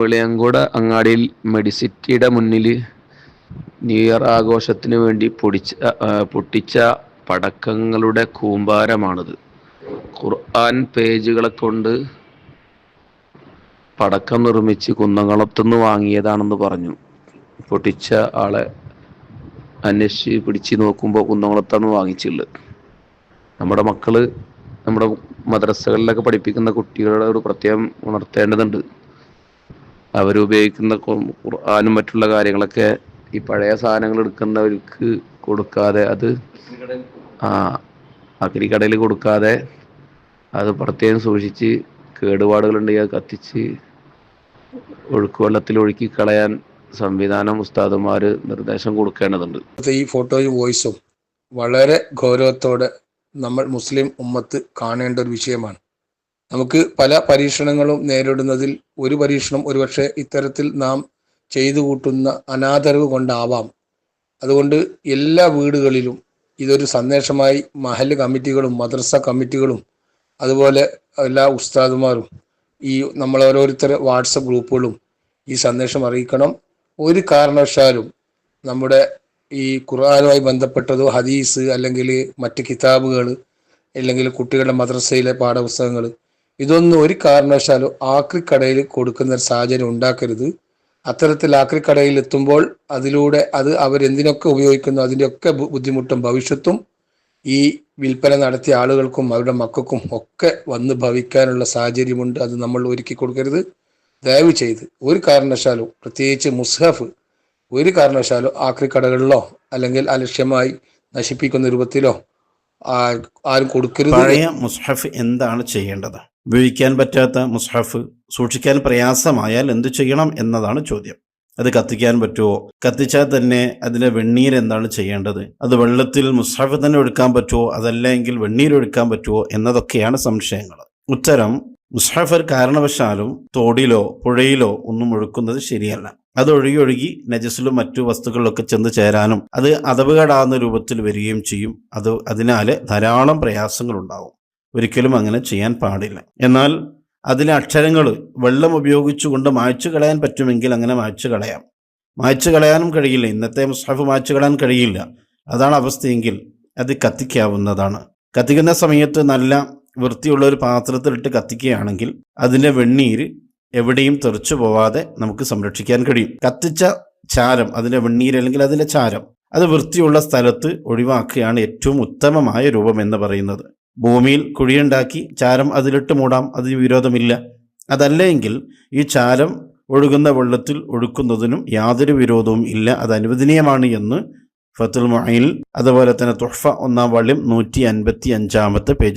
വെളിയങ്കോട് അങ്ങാടിയിൽ മെഡിസിറ്റിയുടെ മുന്നിൽ new year ആഘോഷത്തിന് വേണ്ടി പൊടിച്ച പൊട്ടിച്ച പടക്കങ്ങളുടെ കൂമ്പാരമാണിത്. ഖുർആൻ പേജുകളെ കൊണ്ട് പടക്കം നിർമ്മിച്ച് കുന്നംകുളത്തുനിന്ന് വാങ്ങിയതാണെന്ന് പറഞ്ഞു. പൊട്ടിച്ച ആളെ അന്വേഷിച്ച് പിടിച്ച് നോക്കുമ്പോൾ കുന്നംകുളത്താണ് വാങ്ങിച്ചുള്ളത് നമ്മുടെ മക്കൾ നമ്മുടെ മദ്രസകളിലൊക്കെ പഠിപ്പിക്കുന്ന കുട്ടികളോട് പ്രത്യേകം ഉണർത്തേണ്ടതുണ്ട്. അവരുപയോഗിക്കുന്ന ഖുർആാനും മറ്റുള്ള കാര്യങ്ങളൊക്കെ ഈ പഴയ സാധനങ്ങൾ എടുക്കുന്നവർക്ക് കൊടുക്കാതെ അത് ആ അഗ്നിക്കടയിൽ കൊടുക്കാതെ അത് പ്രത്യേകം സൂക്ഷിച്ച് കേടുപാടുകളുണ്ടെങ്കിൽ അത് കത്തിച്ച് ഒഴുക്ക് വെള്ളത്തിൽ ഒഴുക്കി കളയാൻ സംവിധാനം ഉസ്താദുമാർ നിർദ്ദേശം കൊടുക്കേണ്ടതുണ്ട്. ഈ ഫോട്ടോയും വോയിസും വളരെ ഗൗരവത്തോടെ നമ്മൾ മുസ്ലിം ഉമ്മത്ത് കാണേണ്ട ഒരു വിഷയമാണ്. നമുക്ക് പല പരീക്ഷണങ്ങളും നേരിടുന്നതിൽ ഒരു പരീക്ഷണം ഒരുപക്ഷെ ഇത്തരത്തിൽ നാം ചെയ്തു കൂട്ടുന്ന അനാദരവ് കൊണ്ടാവാം. അതുകൊണ്ട് എല്ലാ വീടുകളിലും ഇതൊരു സന്ദേശമായി മഹൽ കമ്മിറ്റികളും മദ്രസ കമ്മിറ്റികളും അതുപോലെ എല്ലാ ഉസ്താദുമാരും ഈ നമ്മൾ ഓരോരുത്തർ വാട്സപ്പ് ഗ്രൂപ്പുകളും ഈ സന്ദേശം അറിയിക്കണം. ഒരു കാരണവശാലും നമ്മുടെ ഈ ഖുർആാനുമായി ബന്ധപ്പെട്ടതോ ഹദീസ് അല്ലെങ്കിൽ മറ്റ് കിതാബുകൾ അല്ലെങ്കിൽ കുട്ടികളുടെ മദ്രസയിലെ പാഠപുസ്തകങ്ങൾ ഇതൊന്നും ഒരു കാരണവശാലും ആക്രിക്കടയിൽ കൊടുക്കുന്ന ഒരു സാഹചര്യം ഉണ്ടാക്കരുത്. അത്തരത്തിൽ ആക്രിക്കടയിൽ എത്തുമ്പോൾ അതിലൂടെ അത് അവരെന്തിനൊക്കെ ഉപയോഗിക്കുന്നു അതിന്റെയൊക്കെ ബുദ്ധിമുട്ടും ഭവിഷ്യത്തും ഈ വിൽപ്പന നടത്തിയ ആളുകൾക്കും അവരുടെ മക്കൾക്കും ഒക്കെ വന്ന് ഭവിക്കാനുള്ള സാഹചര്യമുണ്ട്. അത് നമ്മൾ ഒരുക്കി കൊടുക്കരുത്. ദയവ് ചെയ്ത് ഒരു കാരണവശാലും പ്രത്യേകിച്ച് മുസ്ഹഫ് ഒരു കാരണവശാലും ആക്രിക്കടകളിലോ അല്ലെങ്കിൽ അലക്ഷ്യമായി നശിപ്പിക്കുന്ന രൂപത്തിലോ ആരും കൊടുക്കരുത്. മുസ്ഹഫ് എന്താണ് ചെയ്യേണ്ടത്? ഉപയോഗിക്കാൻ പറ്റാത്ത മുസ്ഹഫ് സൂക്ഷിക്കാൻ പ്രയാസമായാൽ എന്തു ചെയ്യണം എന്നതാണ് ചോദ്യം. അത് കത്തിക്കാൻ പറ്റുമോ കത്തിച്ചാൽ തന്നെ അതിലെ വെണ്ണീർ എന്താണ് ചെയ്യേണ്ടത്? അത് വെള്ളത്തിൽ മുസ്ഹഫ് തന്നെ എടുക്കാൻ പറ്റുമോ അതല്ലെങ്കിൽ വെണ്ണീർ എടുക്കാൻ പറ്റുമോ എന്നതൊക്കെയാണ് സംശയങ്ങൾ. ഉത്തരം മുസ്ഹഫർ കാരണവശാലും തോടിലോ പുഴയിലോ ഒന്നും ഒഴുക്കുന്നത് ശരിയല്ല. അത് ഒഴുകി ഒഴുകി നജസിലും മറ്റു വസ്തുക്കളിലൊക്കെ ചെന്ന് ചേരാനും അത് അതവുകടാകുന്ന രൂപത്തിൽ വരികയും ചെയ്യും. അത് അതിനാൽ ധാരാളം പ്രയാസങ്ങൾ ഉണ്ടാവും ഒരിക്കലും അങ്ങനെ ചെയ്യാൻ പാടില്ല. എന്നാൽ അതിലെ അക്ഷരങ്ങൾ വെള്ളം ഉപയോഗിച്ചുകൊണ്ട് മായ്ച്ചു കളയാൻ പറ്റുമെങ്കിൽ അങ്ങനെ മായ്ച്ചു കളയാം. മായ്ച്ചു കളയാനും കഴിയില്ല. ഇന്നത്തെ മുസ്ഹഫ് മായ്ച്ചു കളയാൻ കഴിയില്ല. അതാണ് അവസ്ഥയെങ്കിൽ അത് കത്തിക്കാവുന്നതാണ്. കത്തിക്കുന്ന സമയത്ത് നല്ല വൃത്തിയുള്ള ഒരു പാത്രത്തിലിട്ട് കത്തിക്കുകയാണെങ്കിൽ അതിന്റെ വെണ്ണീര് എവിടെയും തെറിച്ചു പോവാതെ നമുക്ക് സംരക്ഷിക്കാൻ കഴിയും. കത്തിച്ച ചാരം അതിന്റെ വെണ്ണീര് അല്ലെങ്കിൽ അതിന്റെ ചാരം അത് വൃത്തിയുള്ള സ്ഥലത്ത് ഒഴിവാക്കുകയാണ് ഏറ്റവും ഉത്തമമായ രൂപം എന്ന് പറയുന്നത്. ഭൂമിയിൽ കുഴിയുണ്ടാക്കി ചാരം അതിലിട്ട് മൂടാം അതിന് വിരോധമില്ല. അതല്ലെങ്കിൽ ഈ ചാരം ഒഴുകുന്ന വെള്ളത്തിൽ ഒഴുക്കുന്നതിനും യാതൊരു വിരോധവും ഇല്ല. അത് അനുവദനീയമാണ് എന്ന് ഫത്തുൽ മൊയിൽ അതുപോലെ തന്നെ തുഹ്ഫ ഒന്നാം വള്യം നൂറ്റി അൻപത്തി അഞ്ചാമത്തെ പേജ്